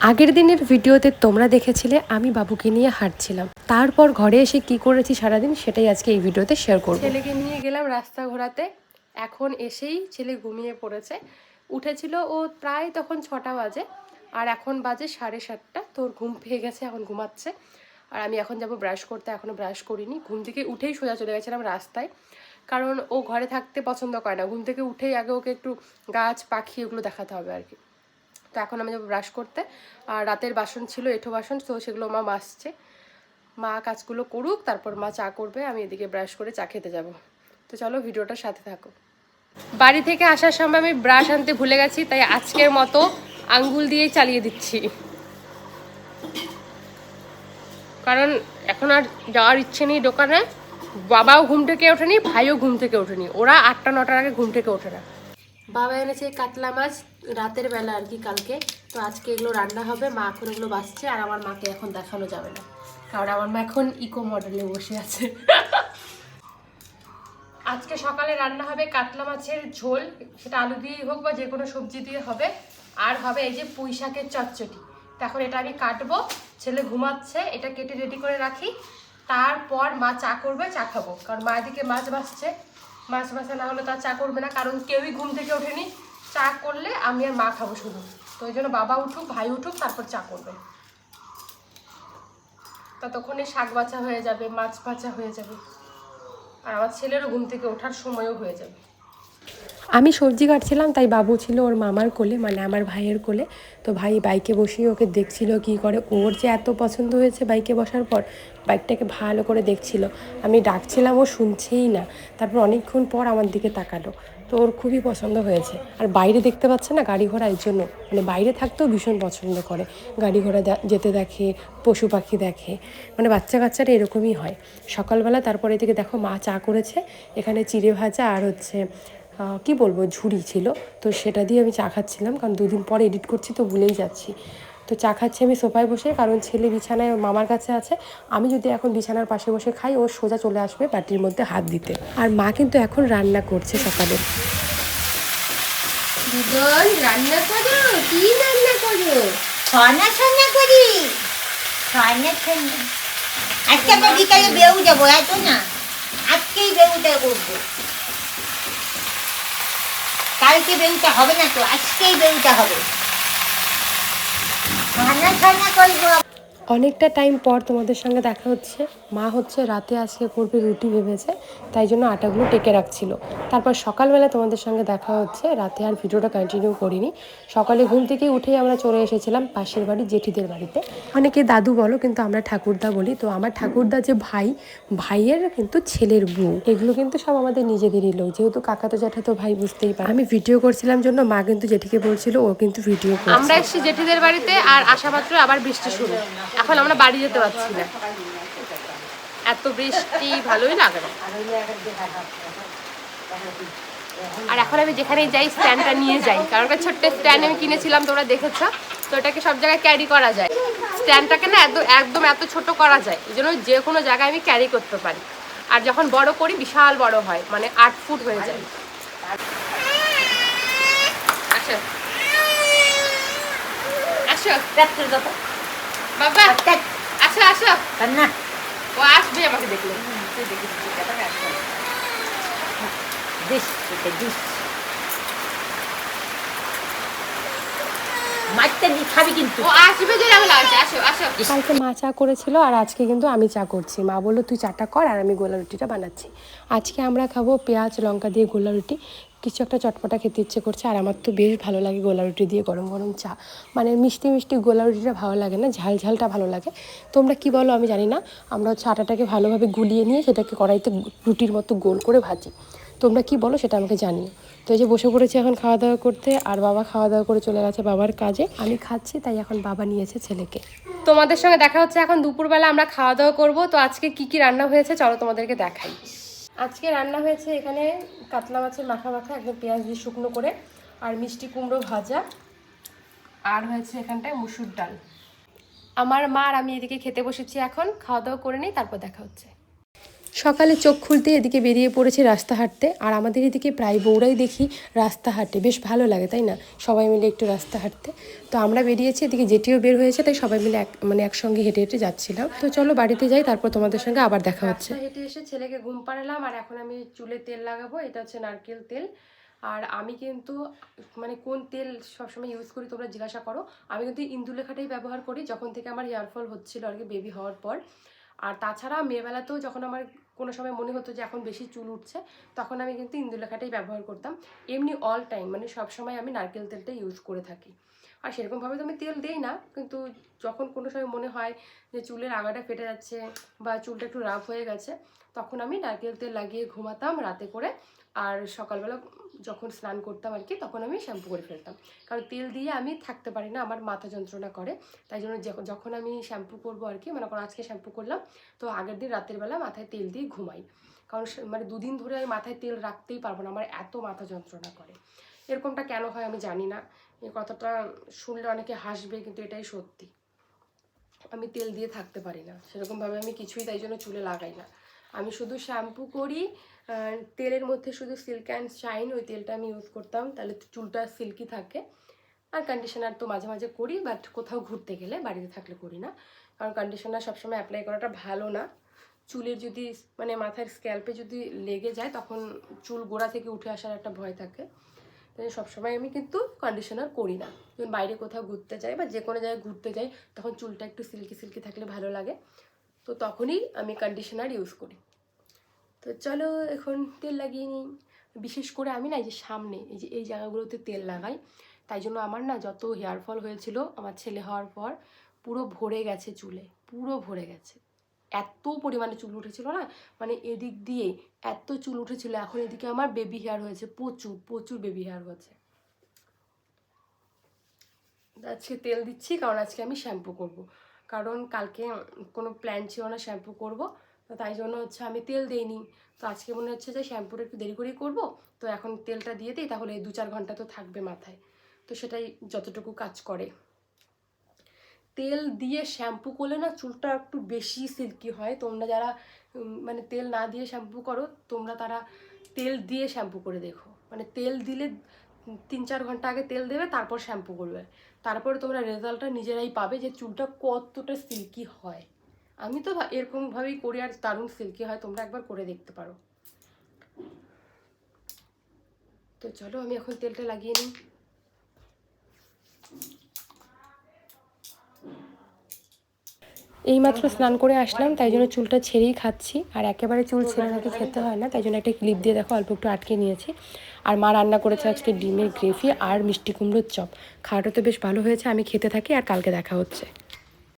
আগের দিনের ভিডিওতে তোমরা দেখেছিলে আমি বাবুকে নিয়ে হাঁটছিলাম। তারপর ঘরে এসে কি করেছি সারাদিন সেটাই আজকে এই ভিডিওতে শেয়ার করব। ছেলেকে নিয়ে গেলাম রাস্তা ঘোরাতে। এখন এসেই ছেলে ঘুমিয়ে পড়েছে। উঠেছিল ও প্রায় তখন ছটা বাজে। আর এখন বাজে সাড়ে সাতটা। তোর ঘুম পেয়ে গেছে, এখন ঘুমাচ্ছে। আর আমি এখন যাব ব্রাশ করতে এখনও ব্রাশ করিনি। ঘুম থেকে উঠেই সোজা চলে গেছিলাম রাস্তায়। কারণ ও ঘরে থাকতে পছন্দ করে না। ঘুম থেকে উঠেই আগে ওকে একটু গাছ, পাখি এগুলো দেখাতে হবে আর কি। তো এখন আমি যাব ব্রাশ করতে। আর রাতের বাসন ছিল এঁঠো বাসন, তো সেগুলো মা মাজছে। মা কাজগুলো করুক, তারপর মা চা করবে, আমি এদিকে ব্রাশ করে চা খেতে যাব। তো চলো ভিডিওটার সাথে থাকো। বাড়ি থেকে আসার সময় আমি ব্রাশ আনতে ভুলে গেছি, তাই আজকের মতো আঙ্গুল দিয়েই চালিয়ে দিচ্ছি। কারণ এখন আর যাওয়ার ইচ্ছে নেই দোকানে। বাবাও ঘুম থেকে ওঠেনি, ভাইও ঘুম থেকে ওঠেনি। ওরা আটটা, নটার আগে ঘুম থেকে ওঠে না। বাবা এনেছে কাতলা মাছ রাতের বেলা আর কি কালকে। তো আজকে এগুলো রান্না হবে, মা এখন এগুলো বাসছে আর আমার মাকে এখন দেখানো যাবে না। কারণ আমার মা এখন ইকো মডেলে বসে আছে। আজকে সকালে রান্না হবে কাতলা মাছের ঝোল, সেটা আলু দিয়েই হোক বা যে কোনো সবজি দিয়ে হবে। আর হবে এই যে পুঁই শাকের চচ্চটি তো এখন এটা আমি কাটবো, ছেলে ঘুমাচ্ছে, এটা কেটে রেডি করে রাখি। তারপর মা চা করবে, চা খাব। কারণ মা এদিকে মাছ ভাসছে মাছ ভাসা না হলে তার চা করবে না, কারণ কেউই ঘুম থেকে ওঠেনি। চা করলে আমি আর মা খাব শুধু। তো ওই জন্য বাবা উঠুক, ভাই উঠুক, তারপর চা করবে। ততক্ষণে শাক বাছা হয়ে যাবে, মাছ বাছা হয়ে যাবে। আর আমার ছেলেরও ঘুম থেকে ওঠার সময়ও হয়ে যাবে। আমি সবজি কাটছিলাম, তাই বাবু ছিল ওর মামার কোলে মানে আমার ভাইয়ের কোলে। তো ভাই বাইকে বসিয়ে ওকে দেখছিল কি করে। ওর যে এত পছন্দ হয়েছে বাইকে বসার পর, বাইকটাকে ভালো করে দেখছিল। আমি ডাকছিলাম, ও শুনছেই না। তারপর অনেকক্ষণ পর আমার দিকে তাকালো। তো ওর খুবই পছন্দ হয়েছে। আর বাইরে দেখতে পাচ্ছে না গাড়ি ঘোড়া এই জন্য। মানে বাইরে থাকতেও ভীষণ পছন্দ করে। গাড়ি ঘোড়া যেতে দেখে, পশু পাখি দেখে। মানে বাচ্চা কাচ্চারা এরকমই হয়। সকালবেলা তারপরে থেকে দেখো মা চা করেছে। এখানে চিড়ে ভাজা আর হচ্ছে কি বলব, ঝুড়ি ছিল। তো সেটা দিয়ে আমি চা খাচ্ছিলাম, কারণ দুদিন পরে এডিট করছি তো ভুলেই যাচ্ছি। তো চা খাচ্ছি আমি সোফায় বসে, কারণ ছেলে বিছানায় মামার কাছে আছে। আমি যদি এখন বিছানার পাশে বসে খাই, ও সোজা চলে আসবে বাটির মধ্যে হাত দিতে। আর মা কিন্তু এখন রান্না করছে সকালে। ছনা করি। আজকে আমরা বিকালে বেউ যাব, এত না। আজকেই বেউটা করব। কালকে বেরোতে হবে না তো, আজকেই বেরোতে হবে। অনেকটা টাইম পর তোমাদের সঙ্গে দেখা হচ্ছে। মা হচ্ছে রাতে আজকে করবে রুটি ভেবেছে, তাই জন্য আটাগুলো টেকে রাখছিল। তারপর সকালবেলা তোমাদের সঙ্গে দেখা হচ্ছে, রাতে আর ভিডিওটা কন্টিনিউ করিনি। সকালে ঘুম থেকে উঠেই আমরা চলে এসেছিলাম পাশের বাড়ি, জেঠিদের বাড়িতে। অনেকে দাদু বলো, কিন্তু আমরা ঠাকুরদা বলি। তো আমার ঠাকুরদা যে ভাই, ভাইয়ের কিন্তু ছেলের বউ। এগুলো কিন্তু সব আমাদের নিজেদেরই লোক। যেহেতু কাকা তো জ্যাঠা তো ভাই, বুঝতেই পারে। আমি ভিডিও করছিলাম জন্য মা কিন্তু জেঠিকে বলছিল, ও কিন্তু ভিডিও আমরা এসেছি জেঠিদের বাড়িতে আর আসা মাত্র আবার বৃষ্টি শুরু। এখন আমরা বাড়ি যেতে পারছি না। এত বৃষ্টি ভালোই লাগে না। আর এখন আমি যেখানে যাই স্ট্যান্ডটা নিয়ে যাই। কারণ একটা ছোট্ট স্ট্যান্ড আমি কিনেছিলাম তোমরা দেখেছ। তো এটাকে সব জায়গায় ক্যারি করা যায়। স্ট্যান্ডটাকে না এত একদম এত ছোট করা যায় এই জন্য যে কোনো জায়গায় আমি ক্যারি করতে পারি। আর যখন বড় করি বিশাল বড় হয় মানে আট ফুট হয়ে যায়। আসো। আসো। বাবা। আসো আসো। না ও আসবে আমাকে দেখলে। কালকে মা চা করেছিল আর আজকে কিন্তু আমি চা করছি। মা বলল তুই চাটা কর আর আমি গোলা রুটিটা বানাচ্ছি। আজকে আমরা খাব পেঁয়াজ লঙ্কা দিয়ে গোলা রুটি। কিছু একটা চটপটা খেতে ইচ্ছে করছে, আর আমার তো বেশ ভালো লাগে গোলা রুটি দিয়ে গরম গরম চা। মানে মিষ্টি মিষ্টি গোলা রুটিটা ভালো লাগে না, ঝাল ঝালটা ভালো লাগে। তোমরা কি বলো আমি জানি না, আমরা হচ্ছে আটাটাকে ভালোভাবে গুলিয়ে নিয়ে সেটাকে কড়াইতে রুটির মতো গোল করে ভাজি। তোমরা কি বলো সেটা আমাকে জানিও। তো এই যে বসে পড়েছি এখন খাওয়া দাওয়া করতে, আর বাবা খাওয়া দাওয়া করে চলে গেছে বাবার কাজে। আমি খাচ্ছি, তাই এখন বাবা নিয়েছে ছেলেকে। তোমাদের সঙ্গে দেখা হচ্ছে এখন দুপুরবেলা, আমরা খাওয়া দাওয়া করব। তো আজকে কি কি রান্না হয়েছে, চলো তোমাদেরকে দেখাই। আজকে রান্না হয়েছে এখানে কাতলা মাছের মাখা মাখা একদম পেঁয়াজ দিয়ে শুকনো করে, আর মিষ্টি কুমড়ো ভাজা, আর হয়েছে এখানটায় মুসুর ডাল। আমার মা আর আমি এদিকে খেতে বসেছি এখন, খাওয়া দাওয়া করে নিই, তারপর দেখা হচ্ছে। সকালে চোখ খুলতে এদিকে বেরিয়ে পড়েছে রাস্তা হাঁটতে আর আমাদের এদিকে প্রায় বউরাই দেখি রাস্তা হাঁটে। বেশ ভালো লাগে তাই না? সবাই মিলে একটু রাস্তা হাঁটতে। তো আমরা বেরিয়েছি এদিকে যেটিও বের হয়েছে তাই সবাই মিলে এক মানে একসঙ্গে হেঁটে হেঁটে যাচ্ছিলাম। তো চলো বাড়িতে যাই তারপর তোমাদের সঙ্গে আবার দেখা হচ্ছে। হেঁটে এসে ছেলেকে ঘুম পাড়ালাম আর এখন আমি চুলে তেল লাগাবো এটা হচ্ছে নারকেল তেল। আর আমি কিন্তু মানে কোন তেল সবসময় ইউজ করি তোমরা জিজ্ঞাসা করো। আমি কিন্তু ইন্দুলেখাটাই ব্যবহার করি যখন থেকে আমার হেয়ার ফল হচ্ছিল আর কি বেবি হওয়ার পর। আর তাছাড়া মেয়েবেলাতেও যখন আমার কোনো সময় মনে হতো যে এখন বেশি চুল উঠছে, তখন আমি কিন্তু ইন্দুলেখাটাই ব্যবহার করতাম। এমনি অল টাইম মানে সব সময় আমি নারকেল তেলটা ইউজ করে থাকি। আর সেরকমভাবে তো আমি তেল দেই না, কিন্তু যখন কোনো সময় মনে হয় যে চুলের আগাটা ফেটে যাচ্ছে বা চুলটা একটু রাফ হয়ে গেছে, তখন আমি নারকেল তেল লাগিয়ে ঘুমাতাম রাতে করে। আর সকালবেলা যখন স্নান করতাম আর কি, তখন আমি শ্যাম্পু করে ফেলতাম। কারণ তেল দিয়ে আমি থাকতে পারি না, আমার মাথা যন্ত্রণা করে। তাই জন্য যখন আমি শ্যাম্পু করব আর কি মানে আজকে শ্যাম্পু করলাম, তো আগের দিন রাতের বেলা মাথায় তেল দিয়ে ঘুমাই। কারণ মানে দুদিন ধরে আমি মাথায় তেল রাখতেই পারব না, আমার এত মাথা যন্ত্রণা করে। এরকমটা কেন হয় আমি জানি না। এই কথাটা শুনলে অনেকে হাসবে, কিন্তু এটাই সত্যি। আমি তেল দিয়ে থাকতে পারি না। সেরকমভাবে আমি কিছুই তাই জন্য চুলে লাগাই না। আমি শুধু শ্যাম্পু করি তেলের মধ্যে শুধু সিল্ক অ্যান্ড শাইন ওই তেলটা আমি ইউজ করতাম, তাহলে চুলটা সিল্কি থাকে। আর কন্ডিশনার তো মাঝে মাঝে করি বাট কোথাও ঘুরতে গেলে, বাড়িতে থাকলে করি না। কারণ কন্ডিশনার সবসময় অ্যাপ্লাই করাটা ভালো না। চুলের যদি মানে মাথার স্ক্যাল্পে যদি লেগে যায়, তখন চুল গোড়া থেকে উঠে আসার একটা ভয় থাকে। তাই সবসময় আমি কিন্তু কন্ডিশনার করি না। যখন বাইরে কোথাও ঘুরতে যাই বা যে কোনো জায়গায় ঘুরতে যাই, তখন চুলটা একটু সিল্কি সিল্কি থাকলে ভালো লাগে। তো তখনই আমি কন্ডিশনার ইউজ করি। তো চলো এখন তেল লাগিয়ে নিই। বিশেষ করে আমি না এই যে সামনে, এই যে এই জায়গাগুলোতে তেল লাগাই, তাই জন্য আমার না যত হেয়ার ফল হয়েছিল আমার ছেলে হওয়ার পর পুরো ভরে গেছে চুলে, পুরো ভরে গেছে। এত পরিমাণে চুল উঠেছিল না মানে এদিক দিয়ে এত চুল উঠেছিল, এখন এদিকে আমার বেবি হেয়ার হয়েছে, প্রচুর প্রচুর বেবি হেয়ার হয়েছে। আজকে তেল দিচ্ছি, কারণ আজকে আমি শ্যাম্পু করব। কারণ কালকে কোনো প্ল্যান ছিল না শ্যাম্পু করব, তো তাই জন্য হচ্ছে আমি তেল দিইনি। তো আজকে মনে হচ্ছে যে শ্যাম্পুটা একটু দেরি করেই করব, তো এখন তেলটা দিয়ে দিই, তাহলে দু চার ঘণ্টা তো থাকবে মাথায়। তো সেটাই যতটুকু কাজ করে। তেল দিয়ে শ্যাম্পু করলে না চুলটা একটু বেশি সিল্কি হয়। তোমরা যারা মানে তেল না দিয়ে শ্যাম্পু করো, তোমরা তারা তেল দিয়ে শ্যাম্পু করে দেখো। মানে তেল দিলে তিন চার ঘণ্টা আগে তেল দেবে, তারপর শ্যাম্পু করবে। তারপরে তোমরা রেজাল্টটা নিজেরাই পাবে যে চুলটা কতটা সিল্কি হয়। আমি তো এরকমভাবেই করি আর দারুণ সিল্কি হয়, তোমরা একবার করে দেখতে পারো। তো চলো, আমি এখন তেলটা লাগিয়ে নিই। এইমাত্র স্নান করে আসলাম, তাই জন্য চুলটা ছেড়েই খাচ্ছি। আর একেবারে চুল ছেড়ে নাকি খেতে হয় না, তাই জন্য একটা ক্লিপ দিয়ে দেখো, অল্প একটু আটকে নিয়েছি। আর মা রান্না করেছে আজকে ডিমের গ্রেভি আর মিষ্টি কুমড়োর চপ। খাওয়াটা তো বেশ ভালো হয়েছে, আমি খেতে থাকি আর কালকে দেখা হচ্ছে।